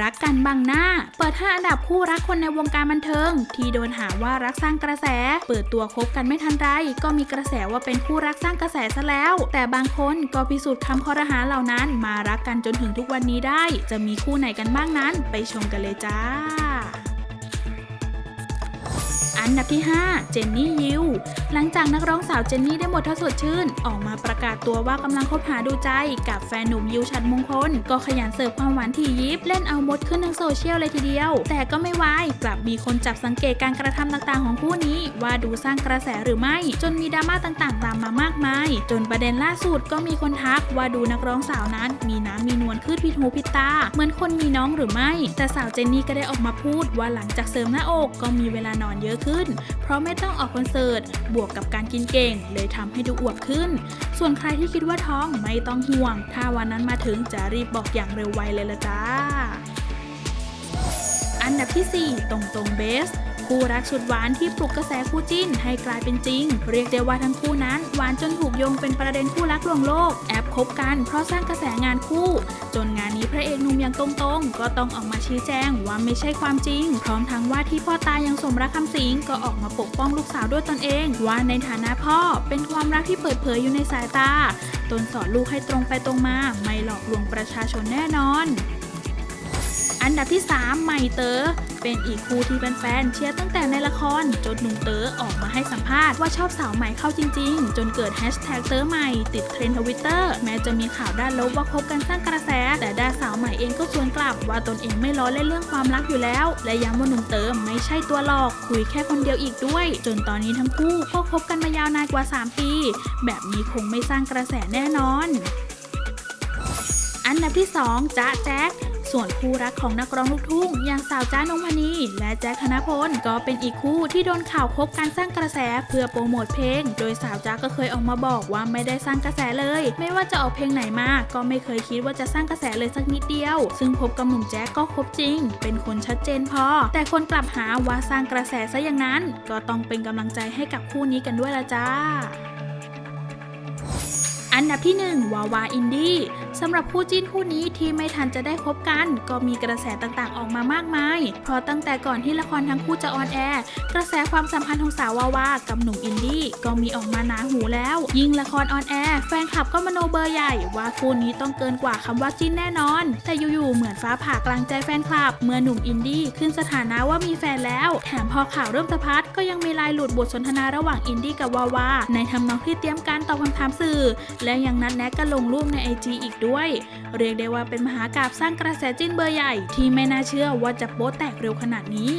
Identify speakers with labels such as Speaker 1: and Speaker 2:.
Speaker 1: รักกันบังหน้า เปิด 5 อันดับคู่รักคนในวงการบันเทิง ที่โดนหาว่ารักสร้างกระแส เปิดตัวคบกันไม่ทันไร ก็มีกระแสว่าเป็นคู่รักสร้างกระแสซะแล้ว แต่บางคนก็พิสูจน์คำคอรหาเหล่านั้น มารักกันจนถึงทุกวันนี้ได้ จะมีคู่ไหนกันบ้างนั้น ไปชมกันเลยจ้า อันดับที่ 5 เจนนี่ยิว หลังจากนักร้องสาวเจนนี่ได้หมดท่าสดชื่น ออกมาประกาศตัวว่ากำลังคบหาดูใจ กับแฟนหนุ่มยิวชัดมงคล ก็ขยันเสิร์ฟความหวานถี่ยิบ เล่นเอามดขึ้นทั้งโซเชียลเลยทีเดียว แต่ก็ไม่วายกลับมีคนจับสังเกตการกระทำต่างๆของคู่นี้ ว่าดูสร้างกระแสหรือไม่ จนมีดราม่าต่างๆ ตามมามากมาย จนประเด็นล่าสุดก็มีคนทักว่าดูนักร้องสาวนั้น มีน้ำมีนวลขึ้นผิดหูผิดตา เหมือนคนมีน้องหรือไม่ แต่สาวเจนนี่ก็ได้ออกมาพูดว่าหลังจากเสริมหน้าอกก็มีเวลานอนเยอะขึ้นเพราะไม่ต้องออกคอนเสิร์ต บวกกับการกินเก่ง เลยทำให้ดูอวบขึ้น ส่วนใครที่คิดว่าท้องไม่ต้องห่วง ถ้าวันนั้นมาถึงจะรีบบอกอย่างเร็วไวเลยละจ้า อันดับที่ 4 ตรงตรงเบส คู่รักสุดหวานที่ปลุกกระแสคู่จิ้นให้กลายเป็นจริง เรียกได้ว่าทั้งคู่นั้น หวานจนถูกโยงเป็นประเด็นคู่รักลวงโลก แอบคบกันเพราะสร้างกระแสงานคู่ จนงานนี้พระเอกหนุ่มอย่างตรงๆ ก็ต้องออกมาชี้แจงว่าไม่ใช่ความจริง พร้อมทั้งว่าที่พ่อตายังสมรักคำสิงก็ออกมาปกป้องลูกสาวด้วยตนเอง ว่าในฐานะพ่อเป็นความรักที่เปิดเผยอยู่ในสายตา ตนสอนลูกให้ตรงไปตรงมา ไม่หลอกลวงประชาชนแน่นอน อันดับที่ 3 ใหม่เต๋อเป็นอีกคู่ที่แฟนๆเชียร์ตั้งแต่ในละคร จนหนุ่มเต๋อออกมาให้สัมภาษณ์ว่าชอบสาวใหม่เข้าจริงๆ จนเกิดแฮชแท็กเต๋อใหม่ติดเทรนด์ทวิตเตอร์แม้จะมีข่าวด้านลบว่าคบกันสร้างกระแส แต่ด้านสาวใหม่เองก็สวนกลับว่าตนเองไม่ล้อเล่นเรื่องความรักอยู่แล้ว และย้ำว่าหนุ่มเต๋อไม่ใช่ตัวหลอก คุยแค่คนเดียวอีกด้วย จนตอนนี้ทั้งคู่ก็คบกันมายาวนานกว่า 3 ปี แบบนี้คงไม่สร้างกระแสแน่นอน อันดับที่ 2จ๊ะแจ๊ก ส่วนคู่รักของนักร้องลูกทุ่ง อย่างสาวจ้านงพนีและแจ๊คธนพลก็เป็นอีกคู่ที่โดนข่าวคบการสร้างกระแสเพื่อโปรโมทเพลง โดยสาวจ้าก็เคยออกมาบอกว่าไม่ได้สร้างกระแสเลย ไม่ว่าจะออกเพลงไหนมาก็ไม่เคยคิดว่าจะสร้างกระแสเลยสักนิดเดียว ซึ่งพบกับหนุ่มแจ๊คก็คบจริง เป็นคนชัดเจนพอ แต่คนกลับหาว่าสร้างกระแสซะอย่างนั้น ก็ต้องเป็นกำลังใจให้กับคู่นี้กันด้วยละจ้าอันดับที่ 1 วาวาอินดี้สำหรับคู่จิ้นคู่นี้ที่ไม่ทันจะได้คบกัน ก็มีกระแสต่างๆออกมามากมาย เพราะตั้งแต่ก่อนที่ละครทั้งคู่จะออนแอร์กระแสความสัมพันธ์ของสาววาวากับหนุ่มอินดี้ก็มีออกมาหนาหูแล้ว ยิ่งละครออนแอร์แฟนคลับก็มโนเบอร์ใหญ่ว่าคู่นี้ต้องเกินกว่าคำว่าจิ้นแน่นอน แต่อยู่ๆเหมือนฟ้าผ่ากลางใจแฟนคลับ เมื่อหนุ่มอินดี้ขึ้นสถานะว่ามีแฟนแล้ว แถมพอข่าวเริ่มสะพัดก็ยังมีลายหลุดบทสนทนาระหว่างอินดี้กับวาวาในทำนองที่เตรียมการตอบคำถามสื่อ และยังนัดแนะกันลงรูปในไอจีอีกด้วย เรียกได้ว่าเป็นมหากราบสร้างกระแสจิ้นเบอร์ใหญ่ที่ไม่น่าเชื่อว่าจะโป๊แตกเร็วขนาดนี้